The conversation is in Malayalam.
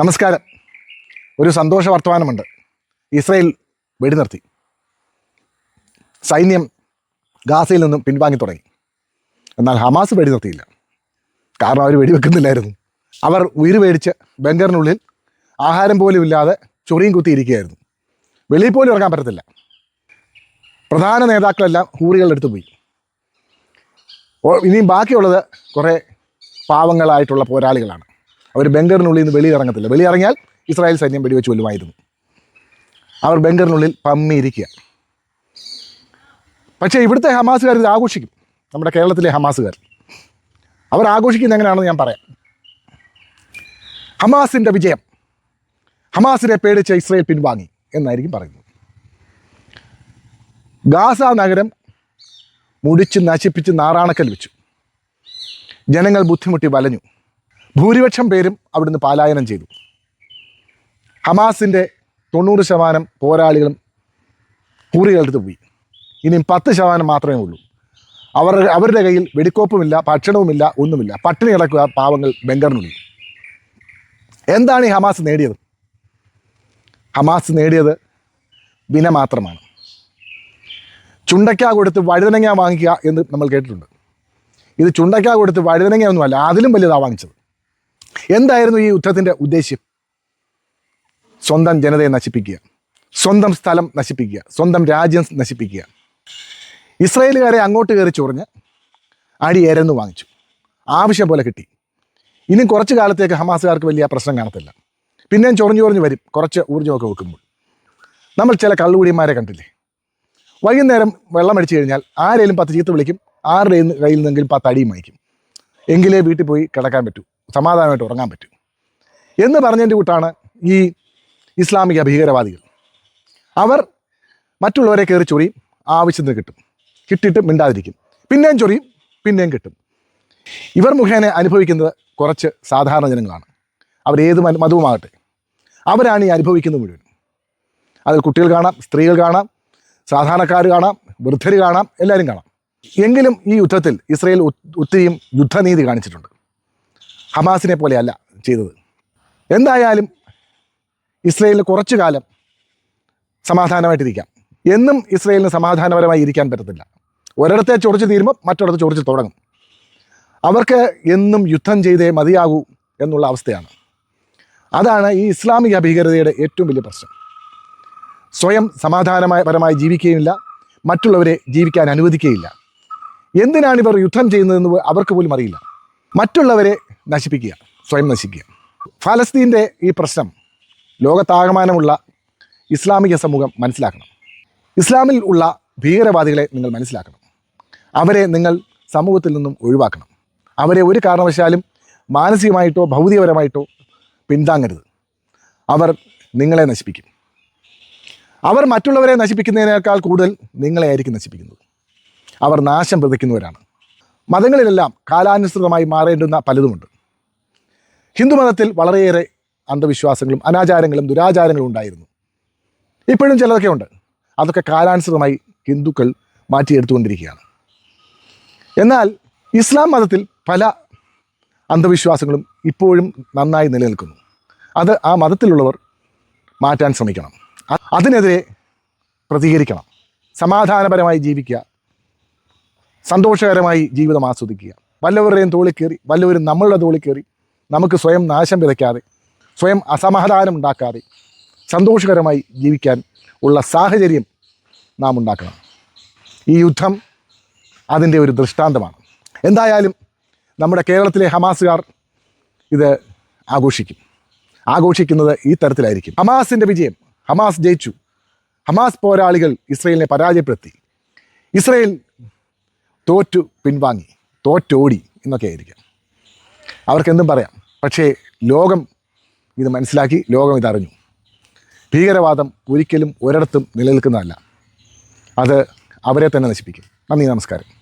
നമസ്കാരം. ഒരു സന്തോഷ വർത്തമാനമുണ്ട്. ഇസ്രയേൽ വെടിനിർത്തി സൈന്യം ഗാസയിൽ നിന്നും പിൻവാങ്ങി തുടങ്ങി. എന്നാൽ ഹമാസ് വെടിനിർത്തിയില്ല കാരണം അവർ വെടിവെക്കുന്നില്ലായിരുന്നു അവർ ഉയിര് മേടിച്ച് ബങ്കറിനുള്ളിൽ ആഹാരം പോലും ഇല്ലാതെ ചൊറിയും കുത്തിയിരിക്കുകയായിരുന്നു. വെളിയിൽ പോലും ഇറങ്ങാൻ പറ്റത്തില്ല. പ്രധാന നേതാക്കളെല്ലാം ഹൂറികളുടെ അടുത്ത് പോയി. ഇനിയും ബാക്കിയുള്ളത് കുറേ പാവങ്ങളായിട്ടുള്ള പോരാളികളാണ്. അവർ ബംഗറിനുള്ളിൽ നിന്ന് വെളിയിൽ ഇറങ്ങത്തില്ല. വെളിയിൽ ഇറങ്ങിയാൽ ഇസ്രായേൽ സൈന്യം വെടിവെച്ച് കൊല്ലുമായിരുന്നു. അവർ ബംഗറിനുള്ളിൽ പമ്മിയിരിക്കുക പക്ഷേ ഇവിടുത്തെ ഹമാസുകാർ ഇത് ആഘോഷിക്കും. നമ്മുടെ കേരളത്തിലെ ഹമാസുകാർ. അവർ ആഘോഷിക്കുന്ന എങ്ങനെയാണെന്ന് ഞാൻ പറയാം. ഹമാസിന്റെ വിജയം. ഹമാസിനെ പേടിച്ച് ഇസ്രയേൽ പിൻവാങ്ങി എന്നായിരിക്കും പറയുന്നത്. ഗാസ നഗരം മുടിച്ച് നശിപ്പിച്ച് നാറാണക്കൽ വെച്ചു. ജനങ്ങൾ ബുദ്ധിമുട്ടി വലഞ്ഞു. ഭൂരിപക്ഷം പേരും അവിടുന്ന് പാലായനം ചെയ്തു. ഹമാസിന്റെ തൊണ്ണൂറ് ശതമാനം പോരാളികളും കൂറികളെടുത്ത് പോയി. ഇനിയും പത്ത് ശതമാനം മാത്രമേ ഉള്ളൂ. അവർ അവരുടെ കയ്യിൽ വെടിക്കോപ്പുമില്ല ഭക്ഷണവുമില്ല ഒന്നുമില്ല. പട്ടിണി കിടക്കുക പാവങ്ങൾ ബംഗറിനുള്ളിൽ. എന്താണ് ഈ ഹമാസ് നേടിയത്? ഹമാസ് നേടിയത് വിന മാത്രമാണ്. ചുണ്ടയ്ക്ക കൊടുത്ത് വഴുതനങ്ങ വാങ്ങിക്കുക എന്ന് നമ്മൾ കേട്ടിട്ടുണ്ട്. ഇത് ചുണ്ടയ്ക്ക കൊടുത്ത് വഴുതനങ്ങ ഒന്നുമല്ല അതിലും വലുതാണ് വാങ്ങിച്ചത്. എന്തായിരുന്നു ഈ യുദ്ധത്തിന്റെ ഉദ്ദേശ്യം? സ്വന്തം ജനതയെ നശിപ്പിക്കുക. സ്വന്തം സ്ഥലം നശിപ്പിക്കുക. സ്വന്തം രാജ്യം നശിപ്പിക്കുക. ഇസ്രയേലുകാരെ അങ്ങോട്ട് കയറി ചൊറിഞ്ഞ് അടി വാങ്ങിച്ചു. ആവശ്യം പോലെ കിട്ടി. ഇനി കുറച്ച് കാലത്തേക്ക് ഹമാസുകാർക്ക് വലിയ പ്രശ്നം കാണത്തില്ല. പിന്നെയും ചൊറിഞ്ഞു ചൊറിഞ്ഞ് വരും. കുറച്ച് ഊർജമൊക്കെ വെക്കുമ്പോൾ. നമ്മൾ ചില കള്ളുകൂടിമാരെ കണ്ടില്ലേ? വൈകുന്നേരം വെള്ളം അടിച്ചു കഴിഞ്ഞാൽ ആരേലും പത്ത് ചീത്ത വിളിക്കും ആരുടെയും കയ്യിൽ നിന്നെങ്കിലും പത്ത് അടിയും വാങ്ങിക്കും. എങ്കിലേ വീട്ടിൽ പോയി കിടക്കാൻ പറ്റൂ. സമാധാനമായിട്ട് ഉറങ്ങാൻ പറ്റും. എന്ന് പറഞ്ഞതിന്റെ കൂട്ടാണ് ഈ ഇസ്ലാമിക ഭീകരവാദികൾ. അവർ മറ്റുള്ളവരെ കയറി ചൊറിയും ആവശ്യത്തിന് കിട്ടും. കിട്ടിയിട്ട് മിണ്ടാതിരിക്കും. പിന്നെയും ചൊറിയും പിന്നെയും കിട്ടും. ഇവർ മുഖേന അനുഭവിക്കുന്നത് കുറച്ച് സാധാരണ ജനങ്ങളാണ്. അവരേത് മത- മതവുമാകട്ടെ. അവരാണ് ഈ അനുഭവിക്കുന്നത് മുഴുവൻ അത് കുട്ടികൾ കാണാം സ്ത്രീകൾ കാണാം സാധാരണക്കാർ കാണാം വൃദ്ധർ കാണാം എല്ലാവരും കാണാം. എങ്കിലും ഈ യുദ്ധത്തിൽ ഇസ്രയേൽ ഒത്തിരിയും യുദ്ധനീതി കാണിച്ചിട്ടുണ്ട്. ഹമാസിനെ പോലെയല്ല ചെയ്തത്. എന്തായാലും ഇസ്രയേലിൽ കുറച്ചു കാലം സമാധാനമായിട്ടിരിക്കാം. എന്നും ഇസ്രയേലിന് സമാധാനപരമായി ഇരിക്കാൻ പറ്റത്തില്ല. ഒരിടത്തെ ചൊറിച്ച് തീരുമ്പോൾ മറ്റൊരിടത്ത് ചൊറിച്ച് തുടങ്ങും. അവർക്ക് എന്നും യുദ്ധം ചെയ്തേ മതിയാകൂ എന്നുള്ള അവസ്ഥയാണ്. അതാണ് ഈ ഇസ്ലാമിക ഭീകരതയുടെ ഏറ്റവും വലിയ പ്രശ്നം. സ്വയം സമാധാനപരമായി ജീവിക്കുകയില്ല മറ്റുള്ളവരെ ജീവിക്കാൻ അനുവദിക്കുകയില്ല. എന്തിനാണ് ഇവർ യുദ്ധം ചെയ്യുന്നതെന്ന് അവർക്ക് പോലും അറിയില്ല. മറ്റുള്ളവരെ നശിപ്പിക്കുക സ്വയം നശിക്കുക. ഫലസ്തീന്റെ ഈ പ്രശ്നം ലോകത്താകമാനമുള്ള ഇസ്ലാമിക സമൂഹം മനസ്സിലാക്കണം. ഇസ്ലാമിൽ ഉള്ള ഭീകരവാദികളെ നിങ്ങൾ മനസ്സിലാക്കണം. അവരെ നിങ്ങൾ സമൂഹത്തിൽ നിന്നും ഒഴിവാക്കണം. അവരെ ഒരു കാരണവശാലും മാനസികമായിട്ടോ ഭൗതികപരമായിട്ടോ പിന്താങ്ങരുത്. അവർ നിങ്ങളെ നശിപ്പിക്കും. അവർ മറ്റുള്ളവരെ നശിപ്പിക്കുന്നതിനേക്കാൾ കൂടുതൽ നിങ്ങളെ ആയിരിക്കും നശിപ്പിക്കുന്നത്. അവർ നാശം വിതയ്ക്കുന്നവരാണ്. മതങ്ങളിലെല്ലാം കാലാനുസൃതമായി മാറേണ്ടുന്ന പലതുമുണ്ട്. ഹിന്ദുമതത്തിൽ വളരെയേറെ അന്ധവിശ്വാസങ്ങളും അനാചാരങ്ങളും ദുരാചാരങ്ങളും ഉണ്ടായിരുന്നു. ഇപ്പോഴും ചിലതൊക്കെ ഉണ്ട്. അതൊക്കെ കാലാനുസൃതമായി ഹിന്ദുക്കൾ മാറ്റിയെടുത്തുകൊണ്ടിരിക്കുകയാണ്. എന്നാൽ ഇസ്ലാം മതത്തിൽ പല അന്ധവിശ്വാസങ്ങളും ഇപ്പോഴും നന്നായി നിലനിൽക്കുന്നു. അത് ആ മതത്തിലുള്ളവർ മാറ്റാൻ ശ്രമിക്കണം. അതിനെതിരെ പ്രതികരിക്കണം. സമാധാനപരമായി ജീവിക്കുക. സന്തോഷകരമായി ജീവിതം ആസ്വദിക്കുക. വല്ലവരുടെയും തോളിൽ കയറി വല്ലവരും നമ്മളുടെ തോളിൽ കയറി നമുക്ക് സ്വയം നാശം വിതയ്ക്കാതെ സ്വയം അസമാധാനം ഉണ്ടാക്കാതെ സന്തോഷകരമായി ജീവിക്കാൻ ഉള്ള സാഹചര്യം നാം ഉണ്ടാക്കണം. ഈ യുദ്ധം അതിന്റെ ഒരു ദൃഷ്ടാന്തമാണ്. എന്തായാലും നമ്മുടെ കേരളത്തിലെ ഹമാസുകാർ ഇത് ആഘോഷിക്കും. ആഘോഷിക്കുന്നത് ഈ തരത്തിലായിരിക്കും. ഹമാസിന്റെ വിജയം ഹമാസ് ജയിച്ചു. ഹമാസ് പോരാളികൾ ഇസ്രയേലിനെ പരാജയപ്പെടുത്തി. ഇസ്രയേൽ തോറ്റു പിൻവാങ്ങി തോറ്റോടി എന്നൊക്കെ ആയിരിക്കാം അവർക്കെന്തും പറയാം. പക്ഷേ ലോകം ഇത് മനസ്സിലാക്കി ലോകം ഇതറിഞ്ഞു ഭീകരവാദം ഒരിക്കലും ഒരിടത്തും നിലനിൽക്കുന്നതല്ല. അത് അവരെ തന്നെ നശിപ്പിക്കും. നന്ദി നമസ്കാരം.